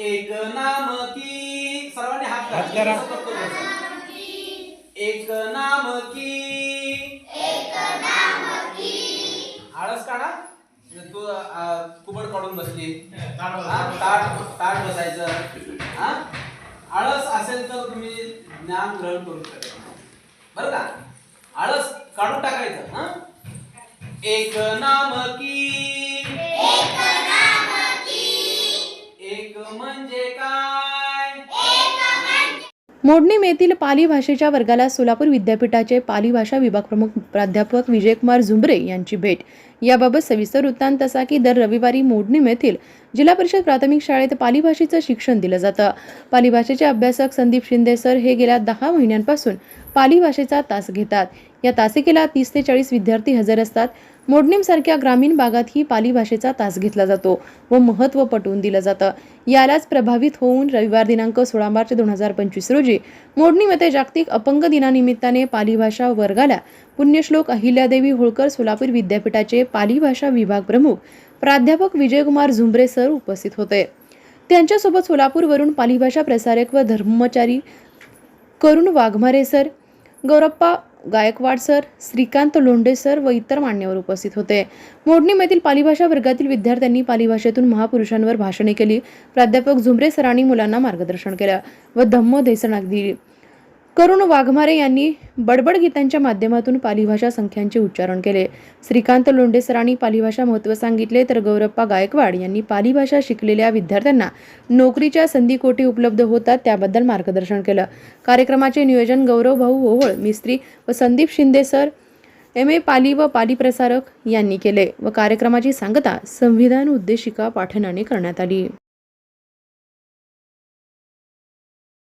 एक नाम की सर्वांनी हात हात करा. सबक करू बसा. एक नाम की. आळस काढा. म्हणजे तू कुबड काढून बसली. ताट ताट बसायचं. हा? आळस असेल तर तुम्ही ज्ञान ग्रहण करू शकता. बरं का? आळस काढून टाकायचं हा? एक नाम की म्हणजे मोडणीम येथील पाली भाषेच्या वर्गाला सोलापूर विद्यापीठाचे पाली भाषा विभाग प्रमुख प्राध्यापक विजयकुमार झुंबरे यांची भेट. याबाबत सविस्तर वृत्तांत असा की दर रविवारी मोडणीम येथील जिल्हा परिषद प्राथमिक शाळेत पाली भाषेचं शिक्षण दिलं जातं. पाली भाषेचे अभ्यासक संदीप शिंदे सर हे गेल्या दहा महिन्यांपासून पाली भाषेचा तास घेतात. या तासिकेला तीस ते चाळीस विद्यार्थी हजर असतात. मोडणीमसारख्या ग्रामीण भागातही पाली भाषेचा तास घेतला जातो व महत्त्व पटवून दिलं जातं. यालाच प्रभावित होऊन रविवार दिनांक सोळा मार्च दोन हजार पंचवीस रोजी मोडणीमध्ये जागतिक अपंग दिनानिमित्ताने पाली भाषा वर्गाला पुण्यश्लोक अहिल्यादेवी होळकर सोलापूर विद्यापीठाचे पाली भाषा विभाग प्रमुख प्राध्यापक विजयकुमार झुंबरे सर उपस्थित होते. त्यांच्यासोबत सोलापूरवरून पाली भाषा प्रसारक व धर्मचारी Karun Waghmare sir Gaurappa Gaikwad sir Shrikant Londhe sir व इतर मान्यवर उपस्थित होते. मोडणीमधील पालीभाषा वर्गातील विद्यार्थ्यांनी पालीभाषेतून महापुरुषांवर भाषणे केली. प्राध्यापक झुमरे सरांनी मुलांना मार्गदर्शन केलं व धम्म देसणा दिली. करुण वाघमारे यांनी बडबड गीतांच्या माध्यमातून पालीभाषा संख्यांचे उच्चारण केले. श्रीकांत लोंढे सरांनी पालीभाषा महत्त्व सांगितले तर गौरप्पा गायकवाड यांनी पालीभाषा शिकलेल्या विद्यार्थ्यांना नोकरीच्या संधी कोटी उपलब्ध होतात त्याबद्दल मार्गदर्शन केलं. कार्यक्रमाचे नियोजन गौरव भाऊ ओहोळ मिस्त्री व Sandeep Shinde sir M A Pali व पाली प्रसारक यांनी केले व कार्यक्रमाची सांगता संविधान उद्देशिका पाठनाने करण्यात आली.